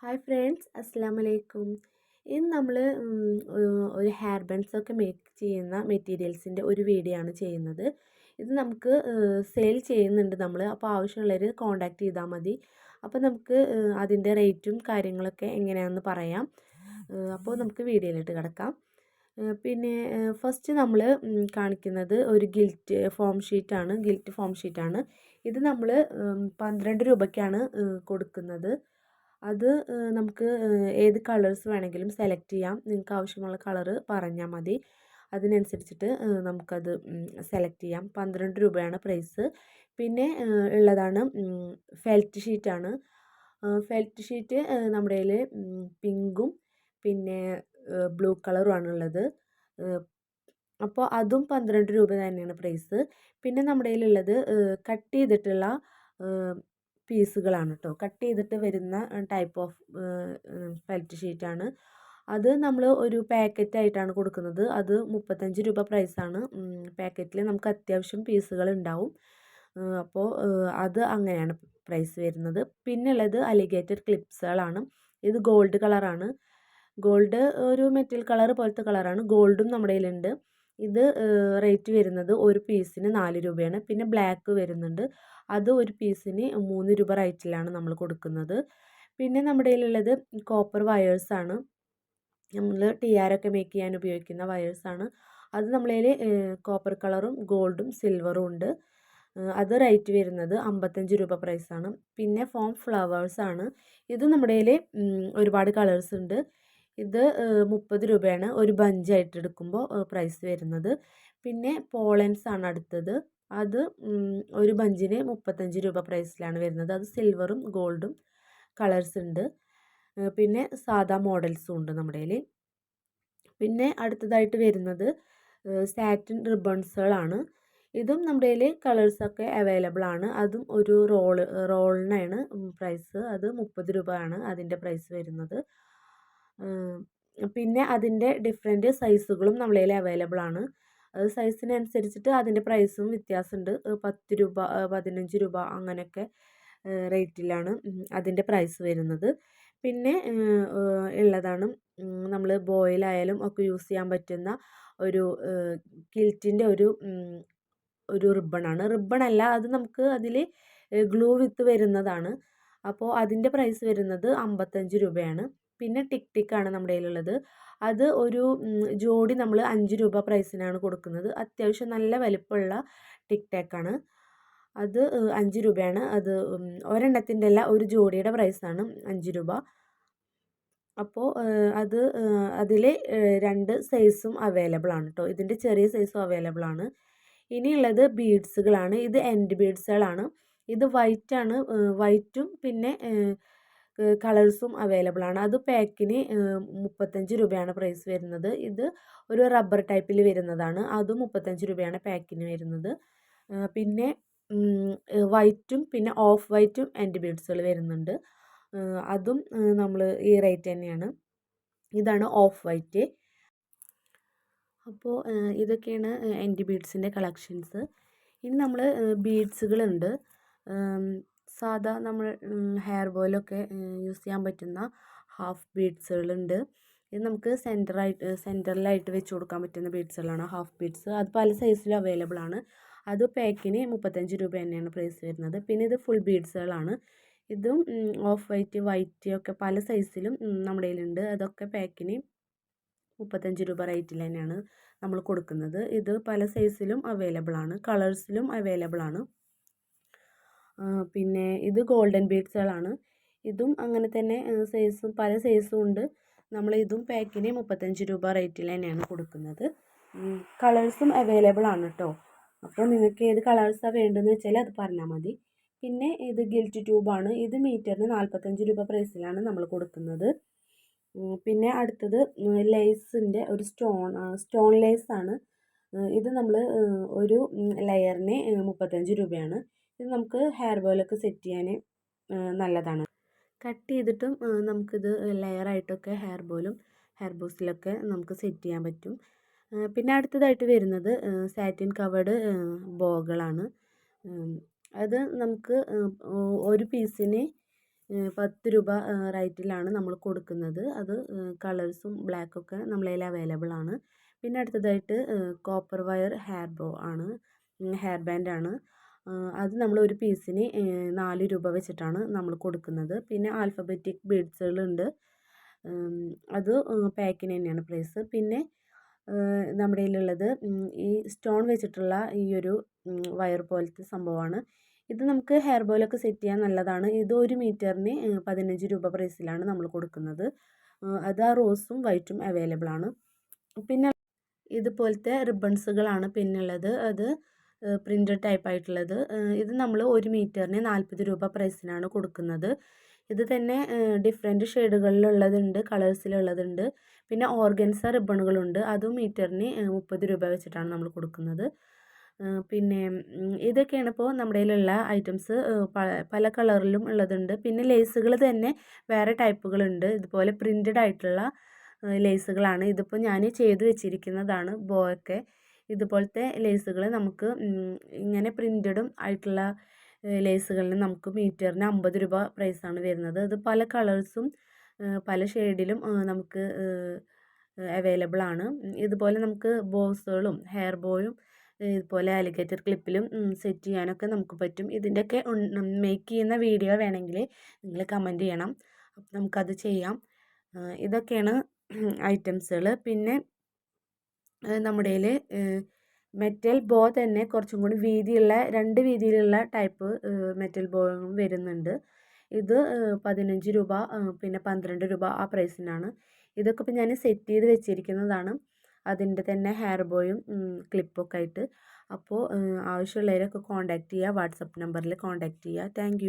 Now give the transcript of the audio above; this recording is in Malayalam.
ഹായ് ഫ്രണ്ട്സ് അസ്സാം വലൈക്കും ഇന്ന് നമ്മൾ ഒരു ഹെയർ ബൺസൊക്കെ മേക്ക് ചെയ്യുന്ന മെറ്റീരിയൽസിന്റെ ഒരു വീഡിയോ ആണ് ചെയ്യുന്നത്. ഇത് നമുക്ക് സെയിൽ ചെയ്യുന്നുണ്ട് നമ്മൾ അപ്പോൾ ആവശ്യമുള്ളവർ കോൺടാക്റ്റ് ചെയ്താൽ മതി. അപ്പോൾ നമുക്ക് അതിന്റെ റേറ്റും കാര്യങ്ങളൊക്കെ എങ്ങനെയാണെന്ന് പറയാം. അപ്പോൾ നമുക്ക് വീഡിയോയിലിട്ട് കിടക്കാം. പിന്നെ ഫസ്റ്റ് നമ്മൾ കാണിക്കുന്നത് ഒരു ഗിൽറ്റ് ഫോം ഷീറ്റാണ് ഗിൽറ്റ് ഫോം ഷീറ്റാണ് ഇത് നമ്മൾ പന്ത്രണ്ട് രൂപയ്ക്കാണ് കൊടുക്കുന്നത്. അത് നമുക്ക് ഏത് കളേഴ്സ് വേണമെങ്കിലും സെലക്ട് ചെയ്യാം. നിങ്ങൾക്ക് ആവശ്യമുള്ള കളറ് പറഞ്ഞാൽ മതി. അതിനനുസരിച്ചിട്ട് നമുക്കത് സെലക്ട് ചെയ്യാം. പന്ത്രണ്ട് രൂപയാണ് പ്രൈസ് പിന്നെ ഉള്ളതാണ് ഫെൽറ്റ് ഷീറ്റാണ് ഫെൽറ്റ് ഷീറ്റ് നമ്മുടെ കയ്യിൽ പിങ്കും പിന്നെ ബ്ലൂ കളറുമാണ് ഉള്ളത്. അപ്പോൾ അതും പന്ത്രണ്ട് രൂപ തന്നെയാണ് പ്രൈസ് പിന്നെ നമ്മുടെ കയ്യിലുള്ളത് കട്ട് ചെയ്തിട്ടുള്ള പീസുകളാണ് കേട്ടോ കട്ട് ചെയ്തിട്ട് വരുന്ന ടൈപ്പ് ഓഫ് ഫെൽറ്റ് ഷീറ്റാണ്. അത് നമ്മൾ ഒരു പാക്കറ്റ് ആയിട്ടാണ് കൊടുക്കുന്നത്. അത് മുപ്പത്തഞ്ച് രൂപ പ്രൈസാണ്. പാക്കറ്റിൽ നമുക്ക് അത്യാവശ്യം പീസുകൾ ഉണ്ടാവും അപ്പോൾ അത് അങ്ങനെയാണ് പ്രൈസ് വരുന്നത്. പിന്നെ ഉള്ളത് അലിഗേറ്റർ ക്ലിപ്സുകളാണ്. ഇത് ഗോൾഡ് കളറാണ്. ഗോൾഡ് ഒരു മെറ്റൽ കളർ പോലത്തെ കളറാണ്. ഗോൾഡും നമ്മുടെ കയ്യിലുണ്ട്. ഇത് റേറ്റ് വരുന്നത് ഒരു പീസിന് നാല് രൂപയാണ്. പിന്നെ ബ്ലാക്ക് വരുന്നുണ്ട്. അത് ഒരു പീസിന് മൂന്ന് രൂപ റേറ്റിലാണ് നമ്മൾ കൊടുക്കുന്നത്. പിന്നെ നമ്മുടെ കയ്യിലുള്ളത് കോപ്പർ വയേഴ്സാണ് നമ്മൾ ടി ഒക്കെ മേക്ക് ചെയ്യാൻ ഉപയോഗിക്കുന്ന വയേഴ്സാണ് അത് നമ്മളതിൽ കോപ്പർ കളറും ഗോൾഡും സിൽവറും ഉണ്ട്. അത് റേറ്റ് വരുന്നത് അമ്പത്തഞ്ച് രൂപ പ്രൈസാണ് പിന്നെ ഫോം ഫ്ലവേഴ്സാണ് ഇത് നമ്മുടെ കയ്യിൽ ഒരുപാട് കളേഴ്സ് ഉണ്ട്. ഇത് മുപ്പത് രൂപയാണ് ഒരു ബഞ്ചായിട്ട് എടുക്കുമ്പോൾ പ്രൈസ് വരുന്നത്. പിന്നെ പോളൻസ് ആണ് അടുത്തത്. അത് ഒരു ബഞ്ചിന് മുപ്പത്തഞ്ച് രൂപ പ്രൈസിലാണ് വരുന്നത്. അത് സിൽവറും ഗോൾഡും കളേഴ്സ് ഉണ്ട്. പിന്നെ സാധാ മോഡൽസും ഉണ്ട് നമ്മുടെ കയ്യിൽ പിന്നെ അടുത്തതായിട്ട് വരുന്നത് സാറ്റിൻ റിബൺസുകളാണ് ഇതും നമ്മുടെ കയ്യിൽ കളേഴ്സൊക്കെ അവൈലബിൾ ആണ് അതും ഒരു റോൾ റോളിനാണ് പ്രൈസ് അത് മുപ്പത് രൂപയാണ് അതിന്റെ പ്രൈസ് വരുന്നത്. പിന്നെ അതിന്റെ ഡിഫറെന്റ് സൈസുകളും നമ്മളെ കയ്യിൽ അവൈലബിൾ ആണ്. അത് സൈസിനനുസരിച്ചിട്ട് അതിന്റെ പ്രൈസും വ്യത്യാസമുണ്ട് പത്ത് രൂപ പതിനഞ്ച് രൂപ അങ്ങനെയൊക്കെ റേറ്റിലാണ് അതിന്റെ പ്രൈസ് വരുന്നത്. പിന്നെ ഉള്ളതാണ് നമ്മൾ ബോയിലായാലും ഒക്കെ യൂസ് ചെയ്യാൻ പറ്റുന്ന ഒരു കിൽറ്റിന്റെ ഒരു ഒരു റിബണാണ് റിബണല്ല അത് നമുക്ക് അതിൽ ഗ്ലൂ വിത്ത് വരുന്നതാണ്. അപ്പോൾ അതിന്റെ പ്രൈസ് വരുന്നത് അമ്പത്തഞ്ച് രൂപയാണ്. പിന്നെ ടിക് ടിക് ആണ് നമ്മുടെ കയ്യിലുള്ളത്. അത് ഒരു ജോഡി നമ്മൾ അഞ്ച് രൂപ പ്രൈസിനാണ് കൊടുക്കുന്നത്. അത്യാവശ്യം നല്ല വലിപ്പമുള്ള ടിക് ടാക്കാണ് അത് അഞ്ച് രൂപയാണ്. അത് ഒരെണ്ണത്തിന്റെ അല്ല ഒരു ജോഡിയുടെ പ്രൈസാണ് അഞ്ച് രൂപ. അപ്പോൾ അത് അതിൽ രണ്ട് സൈസും അവൈലബിൾ ആണ് കേട്ടോ ഇതിന്റെ ചെറിയ സൈസും അവൈലബിൾ ആണ് ഇനിയുള്ളത് ബീഡ്സുകളാണ്. ഇത് എൻഡ് ബീഡ്സുകളാണ്. ഇത് വൈറ്റ് ആണ് വൈറ്റും പിന്നെ കളേഴ്സും അവൈലബിൾ ആണ്. അത് പാക്കിന് മുപ്പത്തഞ്ച് രൂപയാണ് പ്രൈസ് വരുന്നത്. ഇത് ഒരു റബ്ബർ ടൈപ്പിൽ വരുന്നതാണ്. അതും മുപ്പത്തഞ്ച് രൂപയാണ് പാക്കിന് വരുന്നത്. പിന്നെ വൈറ്റും പിന്നെ ഓഫ് വൈറ്റും ആന്റി ബീഡ്സുകൾ വരുന്നുണ്ട്. അതും നമ്മൾ ഈ റേറ്റ് തന്നെയാണ്. ഇതാണ് ഓഫ് വൈറ്റ് അപ്പോൾ ഇതൊക്കെയാണ് ആന്റി ബീഡ്സിന്റെ കളക്ഷൻസ് ഇനി നമ്മൾ ബീഡ്സുകളുണ്ട് സാധാ നമ്മൾ ഹെയർ ബോയിലൊക്കെ യൂസ് ചെയ്യാൻ പറ്റുന്ന ഹാഫ് ബീഡ്സുകളുണ്ട് ഇത് നമുക്ക് സെന്ററായിട്ട് സെന്ററിലായിട്ട് വെച്ച് കൊടുക്കാൻ പറ്റുന്ന ബീഡ്സുകളാണ് ഹാഫ് ബീഡ്സ് അത് പല സൈസിലും അവൈലബിൾ ആണ്. അത് പാക്കിന് മുപ്പത്തഞ്ച് രൂപ തന്നെയാണ് പ്രൈസ് വരുന്നത്. പിന്നെ ഇത് ഫുൾ ബീഡ്സുകളാണ് ഇതും ഓഫ് വൈറ്റ് വൈറ്റ് ഒക്കെ പല സൈസിലും നമ്മുടെ കയ്യിലുണ്ട്. അതൊക്കെ പാക്കിന് മുപ്പത്തഞ്ച് രൂപ റേറ്റിൽ തന്നെയാണ് നമ്മൾ കൊടുക്കുന്നത്. ഇത് പല സൈസിലും അവൈലബിൾ ആണ്. കളേഴ്സിലും അവൈലബിൾ ആണ്. പിന്നെ ഇത് ഗോൾഡൻ ബീഡ്സുകളാണ് ഇതും അങ്ങനെ തന്നെ സൈസും പല സൈസും ഉണ്ട്. നമ്മൾ ഇതും പാക്കിന് മുപ്പത്തഞ്ച് രൂപ റേറ്റിൽ തന്നെയാണ് കൊടുക്കുന്നത്. കളേഴ്സും അവൈലബിൾ ആണ് കേട്ടോ അപ്പോൾ നിങ്ങൾക്ക് ഏത് കളേഴ്സാണ് വേണ്ടതെന്ന് വെച്ചാൽ അത് പറഞ്ഞാൽ മതി. പിന്നെ ഇത് ഗിൽറ്റ് ട്യൂബാണ് ഇത് മീറ്ററിന് നാൽപ്പത്തഞ്ച് രൂപ പ്രൈസിലാണ് നമ്മൾ കൊടുക്കുന്നത്. പിന്നെ അടുത്തത് ലേസിന്റെ ഒരു സ്റ്റോൺ സ്റ്റോൺ ലേസാണ് ഇത് നമ്മൾ ഒരു ലെയറിന് മുപ്പത്തഞ്ച് രൂപയാണ്. ഇത് നമുക്ക് ഹെയർ ബോയിലൊക്കെ സെറ്റ് ചെയ്യാൻ നല്ലതാണ്. കട്ട് ചെയ്തിട്ടും നമുക്കിത് ലെയറായിട്ടൊക്കെ ഹെയർ ബോയിലും ഹെയർ ബോസിലൊക്കെ നമുക്ക് സെറ്റ് ചെയ്യാൻ പറ്റും. പിന്നെ അടുത്തതായിട്ട് വരുന്നത് സാറ്റിൻ കവേർഡ് ബോകളാണ് അത് നമുക്ക് ഒരു പീസിന് പത്ത് രൂപ റേറ്റിലാണ് നമ്മൾ കൊടുക്കുന്നത്. അത് കളേഴ്സും ബ്ലാക്കൊക്കെ നമ്മളതിൽ അവൈലബിൾ ആണ്. പിന്നെ അടുത്തതായിട്ട് കോപ്പർ വയർ ഹെയർ ബോ ആണ്. ഹെയർ ബാൻഡാണ് അത് നമ്മൾ ഒരു പീസിന് നാല് രൂപ വെച്ചിട്ടാണ് നമ്മൾ കൊടുക്കുന്നത്. പിന്നെ ആൽഫബറ്റിക് ബീഡ്സുകളുണ്ട് അത് പാക്കിന് തന്നെയാണ് പ്രൈസ് പിന്നെ നമ്മുടെ കയ്യിലുള്ളത് ഈ സ്റ്റോൺ വെച്ചിട്ടുള്ള ഈ ഒരു വയർ പോലത്തെ സംഭവമാണ്. ഇത് നമുക്ക് ഹെയർ ബോയിലൊക്കെ സെറ്റ് ചെയ്യാൻ നല്ലതാണ്. ഇത് ഒരു മീറ്ററിന് പതിനഞ്ച് രൂപ പ്രൈസിലാണ് നമ്മൾ കൊടുക്കുന്നത്. അത് ആ റോസും വൈറ്റും അവൈലബിൾ ആണ്. പിന്നെ ഇതുപോലത്തെ റിബൺസുകളാണ് പിന്നുള്ളത്. അത് പ്രിന്റഡ് ടൈപ്പായിട്ടുള്ളത് ഇത് നമ്മൾ ഒരു മീറ്ററിന് നാൽപ്പത് രൂപ പ്രൈസിനാണ് കൊടുക്കുന്നത്. ഇത് തന്നെ ഡിഫറെന്റ് ഷെയ്ഡുകളിലുള്ളതുണ്ട് കളേഴ്സിലുള്ളതുണ്ട് പിന്നെ ഓർഗൻസ റിബണുകളുണ്ട് അതും മീറ്ററിന് മുപ്പത് രൂപ വെച്ചിട്ടാണ് നമ്മൾ കൊടുക്കുന്നത്. പിന്നെ ഇതൊക്കെയാണ് ഇപ്പോൾ നമ്മുടെ കയ്യിലുള്ള ഐറ്റംസ് പല കളറിലും ഉള്ളതുണ്ട്. പിന്നെ ലേസുകൾ തന്നെ വേറെ ടൈപ്പുകളുണ്ട് ഇതുപോലെ പ്രിന്റഡ് ആയിട്ടുള്ള ലേസുകളാണ് ഇതിപ്പോൾ ഞാൻ ചെയ്ത് വെച്ചിരിക്കുന്നതാണ്. ബോയൊക്കെ ഇതുപോലത്തെ ലേസുകൾ നമുക്ക് ഇങ്ങനെ പ്രിന്റഡും ആയിട്ടുള്ള ലേസുകളിൽ നമുക്ക് മീറ്ററിന് അമ്പത് രൂപ പ്രൈസാണ് വരുന്നത്. അത് പല കളേഴ്സും പല ഷെയ്ഡിലും നമുക്ക് അവൈലബിൾ ആണ് ഇതുപോലെ നമുക്ക് ബോസുകളും ഹെയർ ബോയും ഇതുപോലെ അലിഗേറ്റർ ക്ലിപ്പിലും സെറ്റ് ചെയ്യാനൊക്കെ നമുക്ക് പറ്റും. ഇതിന്റെയൊക്കെ മേക്ക് ചെയ്യുന്ന വീഡിയോ വേണമെങ്കിൽ നിങ്ങൾ കമന്റ് ചെയ്യണം. നമുക്കത് ചെയ്യാം. ഇതൊക്കെയാണ് ഐറ്റംസുകൾ പിന്നെ നമ്മുടെ മെറ്റൽ ബോ തന്നെ കുറച്ചും കൂടി വീതിയുള്ള രണ്ട് വീതിയിലുള്ള ടൈപ്പ് മെറ്റൽ ബോയും വരുന്നുണ്ട്. ഇത് പതിനഞ്ച് രൂപ പിന്നെ പന്ത്രണ്ട് രൂപ ആ പ്രൈസിനാണ് ഇതൊക്കെ ഇപ്പോൾ ഞാൻ സെറ്റ് ചെയ്ത് വെച്ചിരിക്കുന്നതാണ്. അതിന്റെ തന്നെ ഹെയർ ബോയും ക്ലിപ്പൊക്കെ ആയിട്ട്. അപ്പോൾ ആവശ്യമുള്ളവരൊക്കെ കോൺടാക്ട് ചെയ്യുക. വാട്സപ്പ് നമ്പറിൽ കോൺടാക്ട് ചെയ്യുക. താങ്ക്